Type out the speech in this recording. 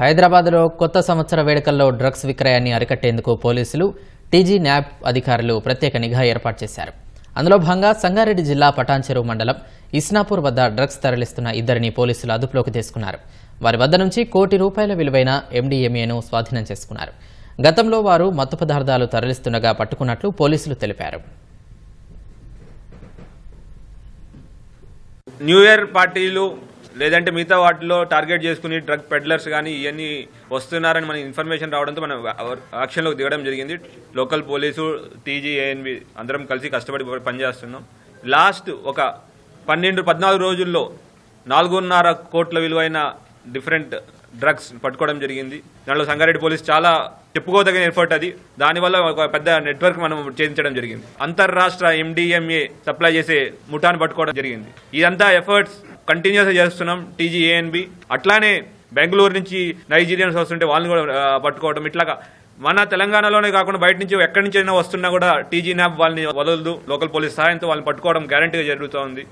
హైదరాబాద్లో కొత్త సంవత్సర వేడుకల్లో డ్రగ్స్ విక్రయాన్ని అరికట్టేందుకు పోలీసులు టీజీ న్యాప్ అధికారులు ప్రత్యేక నిఘా ఏర్పాటు చేశారు. అందులో భాగంగా సంగారెడ్డి జిల్లా పటాన్చెరువు మండలం ఇస్నాపూర్ వద్ద డ్రగ్స్ తరలిస్తున్న ఇద్దరిని పోలీసులు అదుపులోకి తీసుకున్నారు. వారి వద్ద నుంచి కోటి రూపాయల విలువైన ఎండీఎంఏను స్వాధీనం చేసుకున్నారు. గతంలో వారు మత్తు పదార్థాలు తరలిస్తుండగా పట్టుకున్నట్లు పోలీసులు తెలిపారు. న్యూ ఇయర్ పార్టీలు లేదంటే మిగతా వాటిలో టార్గెట్ చేసుకుని డ్రగ్ పెడ్లర్స్ కానీ ఇవన్నీ వస్తున్నారని మన ఇన్ఫర్మేషన్ రావడంతో మనం యాక్షన్లోకి దిగడం జరిగింది. లోకల్ పోలీసు టీజీ ఏఎన్బి అందరం కలిసి కష్టపడి పనిచేస్తున్నాం. లాస్ట్ ఒక పన్నెండు పద్నాలుగు రోజుల్లో నాలుగున్నర కోట్ల విలువైన డిఫరెంట్ డ్రగ్స్ పట్టుకోవడం జరిగింది. దాంట్లో సంగారెడ్డి పోలీస్ చాలా చెప్పుకోదగిన ఎఫర్ట్ అది. దానివల్ల ఒక పెద్ద నెట్వర్క్ మనం చేయించడం జరిగింది. అంతర్రాష్ట్ర ఎండిఎంఏ సప్లై చేసే ముఠాను పట్టుకోవడం జరిగింది. ఇదంతా ఎఫర్ట్స్ కంటిన్యూస్ చేస్తున్నాం. టీజీఏఎన్బి అట్లానే బెంగళూరు నుంచి నైజీరియన్స్ వస్తుంటే వాళ్ళని కూడా పట్టుకోవడం. ఇట్లాగా మన తెలంగాణలోనే కాకుండా బయట నుంచి ఎక్కడి నుంచి అయినా వస్తున్నా కూడా టీజీ న్యాప్ వాళ్ళని వదలదు. లోకల్ పోలీస్ సహాయంతో వాళ్ళని పట్టుకోవడం గ్యారంటీగా జరుగుతూ ఉంది